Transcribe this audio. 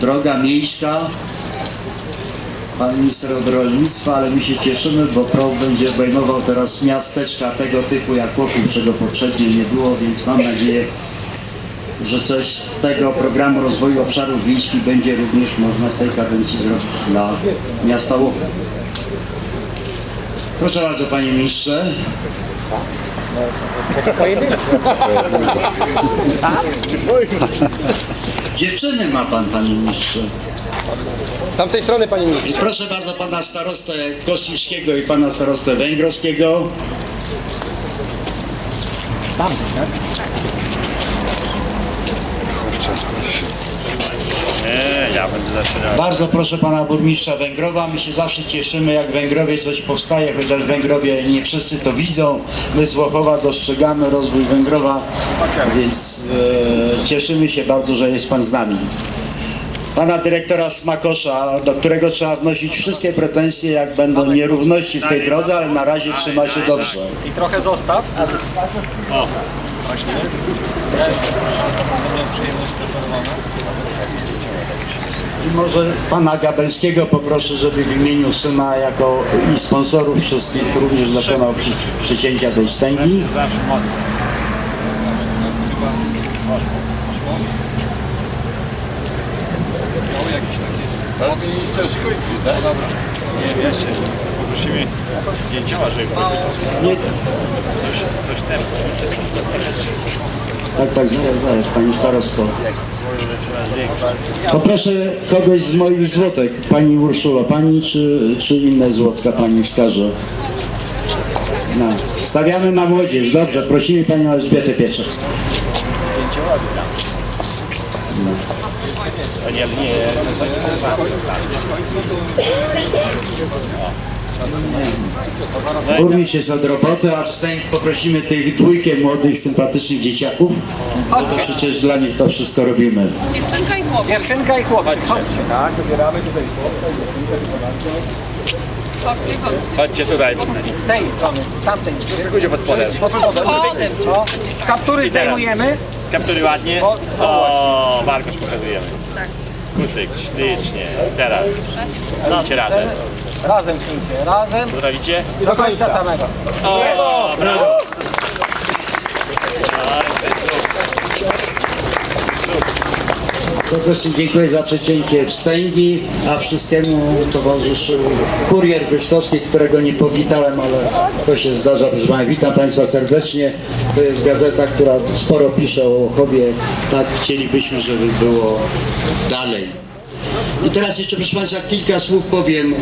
Droga miejska. Pan minister od rolnictwa, ale my się cieszymy, bo PROW będzie obejmował teraz miasteczka tego typu jak Łoków, czego poprzednio nie było, więc mam nadzieję, że coś z tego programu rozwoju obszarów wiejskich będzie również można w tej kadencji zrobić dla miasta Łoków. Proszę bardzo panie ministrze. Dziewczyny ma pan panie ministrze. Z tamtej strony, panie ministrze. I proszę bardzo pana starostę Kosiwskiego i pana starostę Węgrowskiego. Nie, ja Bardzo proszę pana burmistrza Węgrowa. My się zawsze cieszymy, jak w Węgrowie coś powstaje, chociaż w Węgrowie nie wszyscy to widzą. My z Łochowa dostrzegamy rozwój Węgrowa, więc e, cieszymy się bardzo, że jest pan z nami. Pana dyrektora Smakosza, do którego trzeba wnosić wszystkie pretensje, jak będą nierówności w tej drodze, ale na razie trzyma się dobrze. I trochę zostaw. O, Właśnie jest. Też miałem przyjemność przeczerwona. I może pana Gabelskiego poproszę, żeby w imieniu syna jako i sponsorów wszystkich również dokonał przy, przycięcia tej stęgi. zawsze mocno. Nie, wiecie, poprosimy zdjęcioła, żeby Nie, coś, coś ten. Tak, tak, zaraz, zaraz, pani starosto. Poproszę kogoś z moich złotek, pani Urszulo, pani czy, czy inne złotka pani wskaże? No. Stawiamy na młodzież, dobrze, prosimy panią Elżbietę Pieczek. No. O nie, nie, to jest Burmistrz jest od roboty, a wstęp poprosimy tych dwójkę młodych, sympatycznych dzieciaków, bo to przecież dla nich to wszystko robimy. Dziewczynka i chłopak. Dziewczynka i chłopak. Chodźcie. Tak, wybieramy tutaj. Chodźcie, chodźcie. Chodźcie tutaj. Z tej strony, z tamtej. Pójdzie pod spodem. Pod spodem. O, kaptury zdejmujemy. Kaptury ładnie. O, O, Markusz pokazujemy. Tak. Kucyk, ślicznie. Teraz. Idźcie razem. Razem przyjdzie. Razem. Potraficie? I do końca samego. O, brawo. Serdecznie dziękuję za przecięcie wstęgi, a wszystkiemu towarzyszył kurier Wyszkowski, którego nie powitałem, ale to się zdarza. Proszę witam Państwa serdecznie. To jest gazeta, która sporo pisze o Chowie. Tak chcielibyśmy, żeby było dalej. I teraz jeszcze proszę Państwa kilka słów powiem